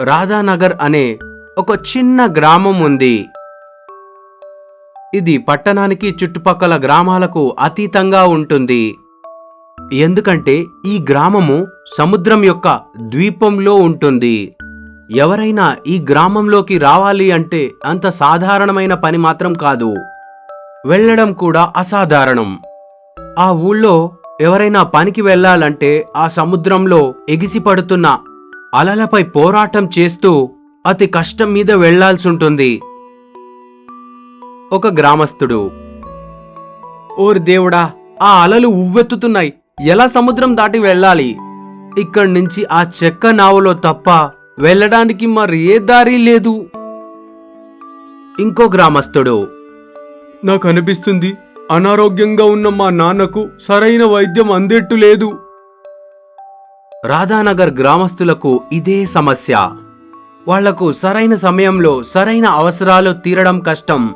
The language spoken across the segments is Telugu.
రాధానగర్ అనే ఒక చిన్న గ్రామం ఉంది ఇది పట్టణానికి చుట్టుపక్కల గ్రామాలకు అతీతంగా ఉంటుంది. ఎందుకంటే ఈ గ్రామము సముద్రం యొక్క ద్వీపంలో ఉంటుంది. ఎవరైనా ఈ గ్రామంలోకి రావాలి అంటే అంత సాధారణమైన పని మాత్రం కాదు. వెళ్ళడం కూడా అసాధారణం. ఆ ఊళ్ళో ఎవరైనా పనికి వెళ్ళాలంటే ఆ సముద్రంలో ఎగిసిపడుతున్న అలలపై పోరాటం చేస్తూ అతి కష్టం మీద వెళ్ళాల్సుంటుంది. ఒక గ్రామస్తుడు ఓరి దేవుడా ఆ అలలు ఉవ్వెత్తుతున్నాయి. ఎలా సముద్రం దాటి వెళ్ళాలి? ఇక్కడి నుంచి ఆ చెక్క నావలో తప్ప వెళ్ళడానికి మరి ఏ దారి లేదు. ఇంకో గ్రామస్థుడు నాకు అనిపిస్తుంది అనారోగ్యంగా ఉన్న మా నాన్నకు సరైన వైద్యం అందేట్టు లేదు. రాధానగర్ గ్రామస్తులకు ఇదే సమస్య. వాళ్ళకు సరైన సమయంలో సరైన అవసరాలు తీరడం కష్టం.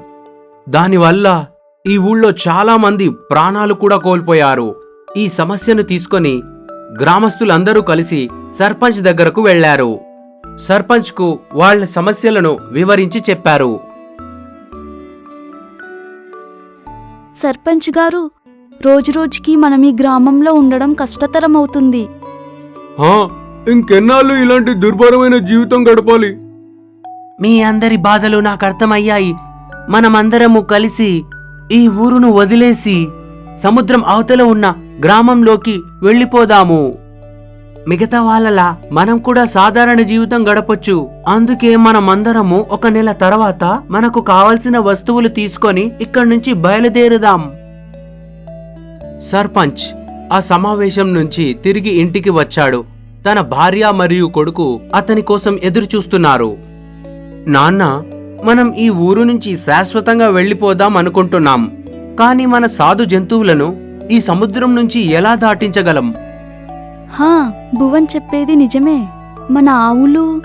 దానివల్ల ఈ ఊళ్ళో చాలా మంది ప్రాణాలు కూడా కోల్పోయారు. ఈ సమస్యను తీసుకొని గ్రామస్తులందరూ కలిసి సర్పంచ్ దగ్గరకు వెళ్ళారు సర్పంచ్కు వాళ్ళ సమస్యలను వివరించి చెప్పారు. సర్పంచ్ గారు రోజురోజుకి మనం ఈ గ్రామంలో ఉండడం కష్టతరం అవుతుంది ఇంకెన్నాళ్ళు ఇలాంటి దుర్భరమైన జీవితం గడపాలి? మీ అందరి బాధలు నాకు అర్థమయ్యాయి. మనమందరము కలిసి ఈ ఊరును వదిలేసి సముద్రం అవతల ఉన్న గ్రామంలోకి వెళ్ళిపోదాము. మిగతా వాళ్ళలా మనం కూడా సాధారణ జీవితం గడపొచ్చు. అందుకే మనమందరము ఒక నెల తర్వాత మనకు కావలసిన వస్తువులు తీసుకొని ఇక్కడి నుంచి బయలుదేరుదాం. సర్పంచ్ ఆ సమావేశం నుంచి తిరిగి ఇంటికి వచ్చాడు. తన భార్య మరియు కొడుకు అతని కోసం ఎదురుచూస్తున్నారు. నాన్న మనం ఈ ఊరు నుంచి శాశ్వతంగా వెళ్ళిపోదాం అనుకుంటున్నాం. కానీ మన సాధు జంతువులను ఈ సముద్రం నుంచి ఎలా దాటించగలం? హా భువన్ చెప్పేది నిజమే. మన ఆవులు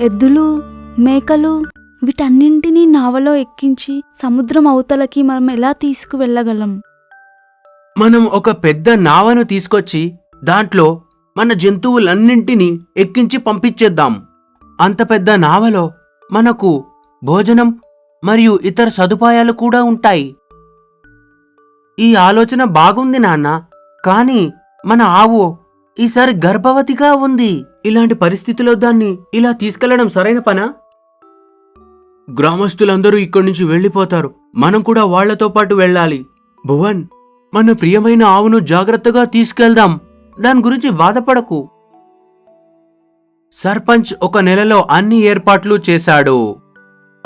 ఎద్దులు మేకలు వీటన్నింటినీ నావలో ఎక్కించి సముద్రం అవతలకి మనం ఎలా తీసుకువెళ్ళగలం? మనం ఒక పెద్ద నావను తీసుకొచ్చి దాంట్లో మన జంతువులన్నింటినీ ఎక్కించి పంపించేద్దాం. అంత పెద్ద నావలో మనకు భోజనం మరియు ఇతర సదుపాయాలు కూడా ఉంటాయి. ఈ ఆలోచన బాగుంది నాన్న కానీ మన ఆవు ఈసారి గర్భవతిగా ఉంది. ఇలాంటి పరిస్థితిలో దాన్ని ఇలా తీసుకెళ్ళడం సరైన పనా? గ్రామస్తులందరూ ఇక్కడి నుంచి వెళ్ళిపోతారు. మనం కూడా వాళ్ళతో పాటు వెళ్ళాలి. భువన్ మన ప్రియమైన ఆవును జాగ్రత్తగా తీసుకెళ్దాం. దాని గురించి బాధపడకు. సర్పంచ్ ఒక నెలలో అన్ని ఏర్పాట్లు చేశాడు.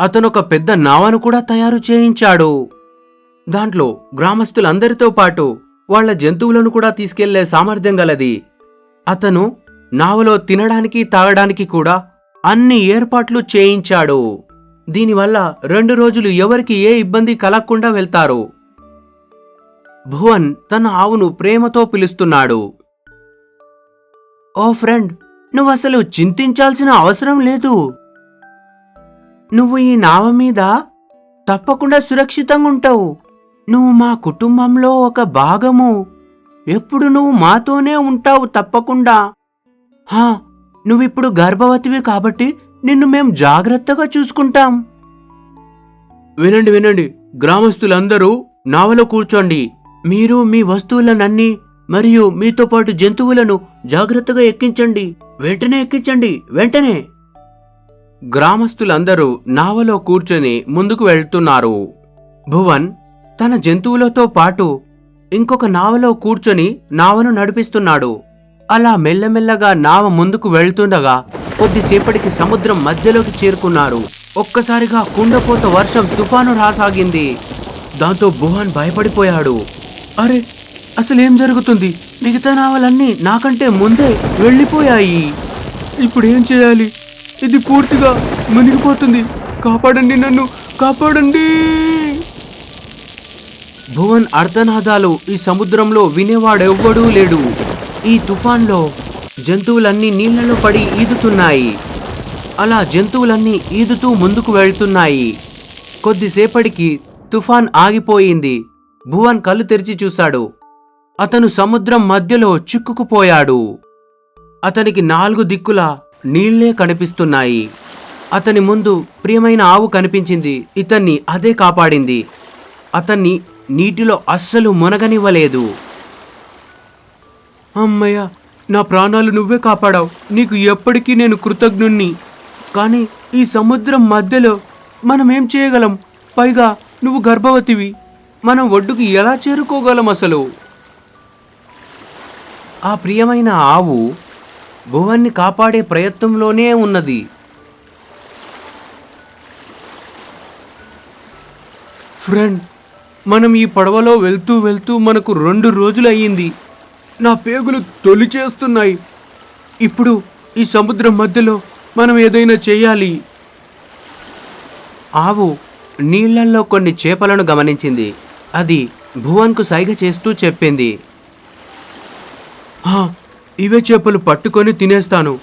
అతను ఒక పెద్ద నావను కూడా తయారు చేయించాడు. దాంట్లో గ్రామస్తులందరితో పాటు వాళ్ళ జంతువులను కూడా తీసుకెళ్ళే సామర్థ్యం గలది. అతను నావలో తినడానికి తాగడానికి కూడా అన్ని ఏర్పాట్లు చేయించాడు. దీనివల్ల రెండు రోజులు ఎవరికి ఏ ఇబ్బంది కలగకుండా వెళ్తారు. భువన్ తన ఆవును ప్రేమతో పిలుస్తున్నాడు. ఓ ఫ్రెండ్ నువ్వు అసలు చింతించాల్సిన అవసరం లేదు. నువ్వు ఈ నావ మీద తప్పకుండా సురక్షితంగా ఉంటావు. నువ్వు మా కుటుంబంలో ఒక భాగము. ఎప్పుడు నువ్వు మాతోనే ఉంటావు తప్పకుండా. హా నువ్విప్పుడు గర్భవతివి కాబట్టి నిన్ను మేం జాగ్రత్తగా చూసుకుంటాం. వినండి వినండి. గ్రామస్తులందరూ నావలో కూర్చోండి. మీరు మీ వస్తువులనన్నీ మరియు మీతో పాటు జంతువులను జాగ్రత్తగా ఎక్కించండి. వెంటనే ఎక్కించండి. వెంటనే. గ్రామస్తులందరూ నావలో కూర్చొని ముందుకు వెళ్తున్నారు. భువన్ తన జంతువులతో పాటు ఇంకొక నావలో కూర్చొని నావను నడిపిస్తున్నాడు. అలా మెల్లమెల్లగా నావ ముందుకు వెళ్తుండగా కొద్దిసేపటికి సముద్రం మధ్యలోకి చేరుకున్నారు. ఒక్కసారిగా కుండపోత వర్షం తుఫాను రాసాగింది. దాంతో భువన్ భయపడిపోయాడు. అరే అసలేం జరుగుతుంది? మిగతా నావలన్నీ నాకంటే ముందే వెళ్ళిపోయాయి. ఇప్పుడు ఏం చేయాలి? ఇది పూర్తిగా మునిగిపోతుంది. కాపాడండి నన్ను కాపాడండి! భువన్ అర్ధనాదాలు ఈ సముద్రంలో వినేవాడెవ్వడూ లేడు. ఈ తుఫాన్లో జంతువులన్నీ నీళ్ళలో పడి ఈదుతున్నాయి. అలా జంతువులన్నీ ఈదుతూ ముందుకు వెళ్తున్నాయి. కొద్దిసేపటికి తుఫాన్ ఆగిపోయింది. భువన్ కళ్ళు తెరిచి చూశాడు. అతను సముద్రం మధ్యలో చిక్కుకుపోయాడు. అతనికి నాలుగు దిక్కులా నీళ్ళే కనిపిస్తున్నాయి. అతని ముందు ప్రియమైన ఆవు కనిపించింది. ఇతన్ని అదే కాపాడింది. అతన్ని నీటిలో అస్సలు మునగనివ్వలేదు. అమ్మయ్య నా ప్రాణాలు నువ్వే కాపాడావు. నీకు ఎప్పటికీ నేను కృతజ్ఞుణ్ణి. కానీ ఈ సముద్రం మధ్యలో మనం ఏం చేయగలం? పైగా నువ్వు గర్భవతివి. మనం ఒడ్డుకి ఎలా చేరుకోగలం అసలు? ఆ ప్రియమైన ఆవు భువన్ని కాపాడే ప్రయత్నంలోనే ఉన్నది. ఫ్రెండ్ మనం ఈ పడవలో వెళ్తూ వెళ్తూ మనకు రెండు రోజులు అయ్యింది నా పేగులు తొలిచేస్తున్నాయి. ఇప్పుడు ఈ సముద్రం మధ్యలో మనం ఏదైనా చేయాలి. ఆవు నీళ్ళల్లో కొన్ని చేపలను గమనించింది. అది భువన్కు సైగ చేస్తూ చెప్పింది. "ఆ, ఇవే చేపలు పట్టుకొని తినేస్తాను.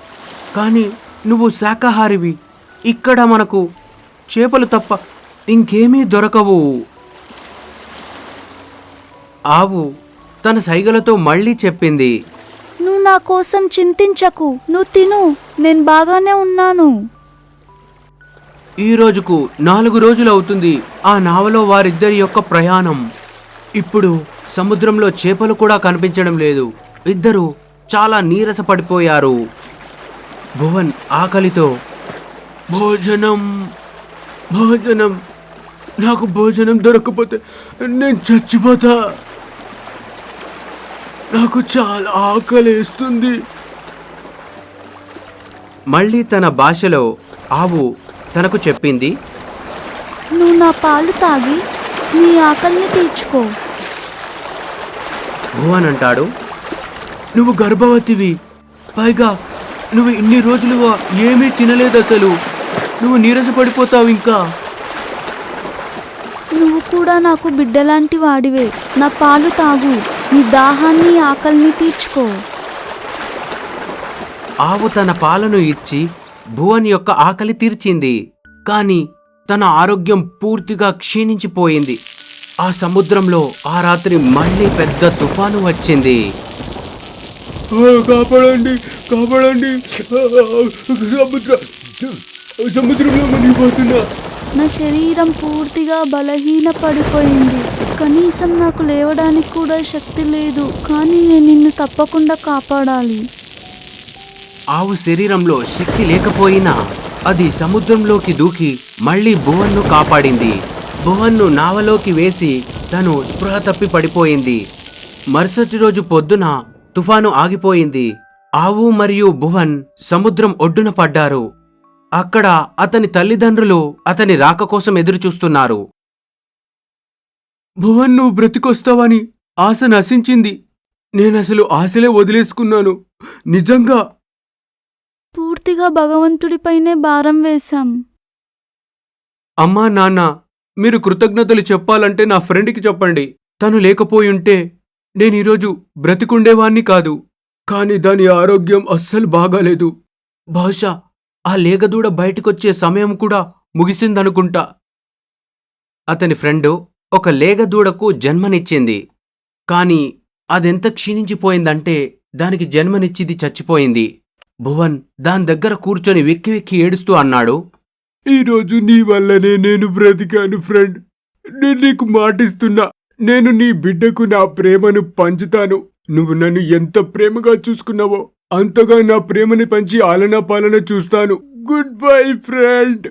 కానీ నువ్వు శాకాహారివి. ఇక్కడ మనకు చేపలు తప్ప ఇంకేమీ దొరకవు. ఆవు తన సైగలతో మళ్ళీ చెప్పింది. నువ్వు నా కోసం చింతించకు. నువ్వు తిను. నేను బాగానే ఉన్నాను. ఈ రోజుకు నాలుగు రోజులు అవుతుంది ఆ నావలో వారిద్దరి యొక్క ప్రయాణం. ఇప్పుడు సముద్రంలో చేపలు కూడా కనిపించడం లేదు. ఇద్దరు చాలా నీరస పడిపోయారు. భువన్ ఆకలితో భోజనం భోజనం. నాకు భోజనం దొరకకపోతే నేను చచ్చిపోతా. నాకు చాలా ఆకలిస్తుంది. మళ్ళీ తన భాషలో ఆవు తనకు చెప్పింది. నువ్వు నా పాలు తాగి నీ ఆకలిని తీర్చుకో. భువన్ అంటాడు. నువ్వు గర్భవతివి. పైగా నువ్వు ఇన్ని రోజులుగా ఏమీ తినలేదు అసలు నువ్వు నీరస పడిపోతావు ఇంకా. నువ్వు కూడా నాకు బిడ్డలాంటి వాడివే. నా పాలు తాగు. నీ దాహాన్ని ఆకలిని తీర్చుకో. ఆవు తన పాలను ఇచ్చి భువన్ యొక్క ఆకలి తీర్చింది. కానీ తన ఆరోగ్యం పూర్తిగా క్షీణించిపోయింది. ఆ సముద్రంలో ఆ రాత్రి మళ్ళీ పెద్ద తుఫాను వచ్చింది. కాపాడండి కాపాడండి. సముద్ర సముద్రంలో మునిగిపోతున్నా. నా శరీరం పూర్తిగా బలహీన పడిపోయింది కనీసం నాకు లేవడానికి కూడా శక్తి లేదు. కానీ నేను నిన్ను తప్పకుండా కాపాడాలి. ఆవు శరీరంలో శక్తి లేకపోయినా అది సముద్రంలోకి దూకి మళ్ళీ భువన్ను కాపాడింది. భువన్ను నావలోకి వేసి తను స్పృహ తప్పి పడిపోయింది. మరుసటి రోజు పొద్దున తుఫాను ఆగిపోయింది. ఆవు మరియు భువన్ సముద్రం ఒడ్డున పడ్డారు. అక్కడ అతని తల్లిదండ్రులు అతని రాక కోసం ఎదురుచూస్తున్నారు. భువన్ నువ్వు బ్రతికొస్తావని ఆశ నశించింది. నేనసలు ఆశలే వదిలేసుకున్నాను. నిజంగా పూర్తిగా భగవంతుడిపైనే భారం వేశాం. అమ్మా నాన్న మీరు కృతజ్ఞతలు చెప్పాలంటే నా ఫ్రెండ్కి చెప్పండి. తను లేకపోయుంటే నేను ఈరోజు బ్రతికుండేవాణ్ణి కాదు. కాని దాని ఆరోగ్యం అస్సలు బాగాలేదు. బహుశా ఆ లేగదూడ బయటకొచ్చే సమయం కూడా ముగిసిందనుకుంటా. అతని ఫ్రెండు ఒక లేగదూడకు జన్మనిచ్చింది. కాని అదెంత క్షీణించిపోయిందంటే దానికి జన్మనిచ్చిది చచ్చిపోయింది. భువన్ దాని దగ్గర కూర్చొని వెక్కి వెక్కి ఏడుస్తూ అన్నాడు ఈరోజు నీ వల్లనే నేను బ్రతికాను ఫ్రెండ్. నేను నీకు మాటిస్తున్నా. నేను నీ బిడ్డకు నా ప్రేమను పంచుతాను. నువ్వు నన్ను ఎంత ప్రేమగా చూసుకున్నావో అంతగా నా ప్రేమని పంచి ఆలనా పాలన చూస్తాను. Good bye friend.